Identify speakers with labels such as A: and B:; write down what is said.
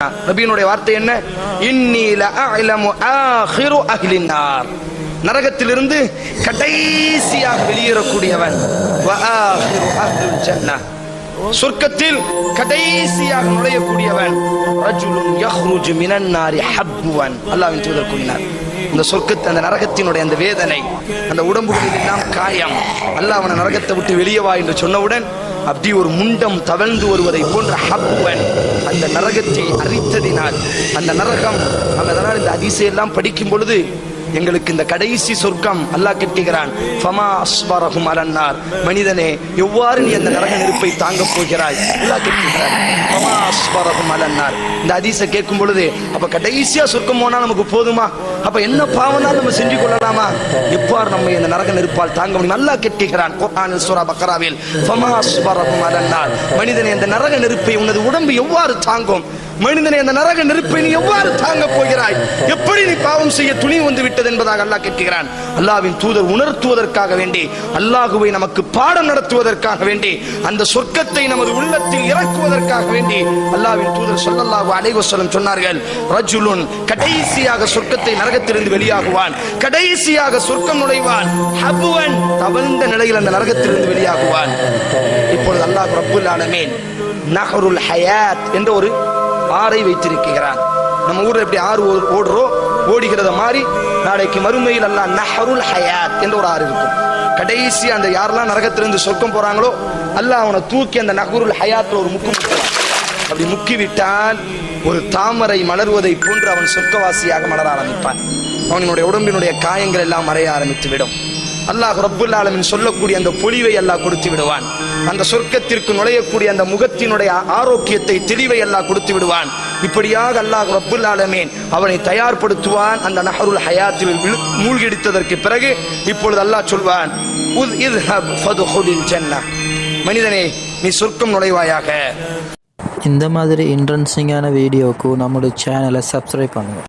A: நபியினுடைய வார்த்தை என்ன? இன்னில அலமு ஆஹிரு அஹ்லின்னார் நரகத்திலிருந்து கடைசியாக வெளியேறக்கூடியவன் சொர்க்கத்தில் கடைசியாக நுழையக்கூடியவன் ரஜுலுன் யஹ்ருஜு மினன் நாரி ஹப்வன் அல்லாஹ்வின் தூதர் கூறினார். இந்த சொர்க்கத்தை அந்த நரகத்தினுடைய அந்த வேதனை அந்த உடம்புகளில் எல்லாம் காயம் அல்லாஹ் அவனை நரகத்தை விட்டு வெளியே வா என்று சொன்னவுடன் அப்படி ஒரு முண்டம் தவழ்ந்து வருவதை போன்ற ஹப்புவன். அந்த நரகத்தை அரித்ததினால் அந்த நரகம் நம்ம அதனால் இந்த அதிசயம் படிக்கும் பொழுது எங்களுக்கு இந்த கடைசி சொர்க்கம் அல்லாஹ் கேட்கிறான் ஃபமா அஸ்வரஹும் அலன்னார். மனிதனே எவ்வாறு நீ அந்த நரக நெருப்பை தாங்கப் போகிறாய்? அல்லாஹ் கேட்கிறான் ஃபமா அஸ்வரஹும் அலன்னார். இந்த அதிச கேட்கும் பொழுது அப்ப கடைசியா சொர்க்கம் போனா நமக்கு போதுமா? அப்ப என்ன பாவனாலும் நம்ம செஞ்சு கொள்ளலாமா? எவ்வாறு நம்ம இந்த நரக நெருப்பால் தாங்க முடியும்? நல்லா கேட்கிறான் குர்ஆனில் சூரா பக்ராவில் ஃபமா அஸ்வரஹும் அலன்னார். மனிதனே இந்த நரக நெருப்பை உனது உடம்பு எவ்வாறு தாங்கும்? மனிதனை அந்த நரக நெருப்பை நீ எவ்வாறு தாங்க போகிறாய்? எப்படி நீ பாவம் செய்ய துணி வந்து விட்டது என்பதாக அல்லாஹ் கேட்கிறான். அல்லாவின் தூதர் உணர்த்துவதற்காக வேண்டி அல்லாஹுவை நமக்கு பாடம் நடத்துவதற்காக வேண்டி அந்த சொர்க்கத்தை நமது உள்ளத்தில் இறக்குவதற்காக வேண்டி அல்லாவின் தூதர் சொல்லல்லாஹு அலைவசலம் சொன்னார்கள் ரஜுலுன் கடைசியாக சொர்க்கத்தை நரகத்திலிருந்து வெளியாகுவான். கடைசியாக சொர்க்கம் நுழைவான். ஹபுவன் தவழ்ந்த நிலையில் அந்த நரகத்திலிருந்து வெளியாகுவான். இப்பொழுது அல்லாஹ் ரப்புல் ஆலமீன் நஹருல் ஹயாத் என்ற ஒரு ஆறை வைத்திருக்கிறான். நம்ம ஊர்ல எப்படி ஆறு ஓ- ஓடுறோம் ஓடுகிறத மாதிரி நாளைக்கு மறுமையில் அல்லாஹ் நஹருல் ஹயாத் என்ற ஒரு ஆறு இருக்கும். கடைசி அந்த யாரெல்லாம் நரகத்திலிருந்து சொர்க்கம் போறாங்களோ அல்லாஹ் அவனை தூக்கி அந்த நஹருல் ஹயாத்ல ஒரு முக்கு அப்படி முக்கிவிட்டால் ஒரு தாமரை மலர்வதை போன்று அவன் சொர்க்கவாசியாக மலர ஆரம்பிப்பான். அவனுடைய உடம்பினுடைய காயங்கள் எல்லாம் மறைய ஆரம்பித்து விடும் அல்லாஹ் ரப்புல் ஆலமின் சொல்லக்கூடிய அந்த பொலிவை அல்லாஹ் கொடுத்து விடுவான். அந்த சொர்க்கத்திற்கு நுழையக்கூடிய அந்த முகத்தினுடைய ஆரோக்கியத்தை தெளிவை அல்லாஹ் கொடுத்து விடுவான். இப்படியாக அல்லாஹ் ரப்புல் ஆலமீன் அவனை தயார்படுத்துவான். அந்த நஹருல் ஹயாத்தில் விழு- மூழ்கடித்ததற்கு பிறகு இப்பொழுது அல்லாஹ் சொல்வான் உத் இத்ஹப் ஃபதுஹுலில் ஜன்னah மனிதனே நீ சொர்க்கம் நுழைவாயாக.
B: இந்த மாதிரி இன்ட்ரெஸ்டிங்கான வீடியோக்கு நம்மளோட சேனலை சப்ஸ்கிரைப் பண்ணுங்கள்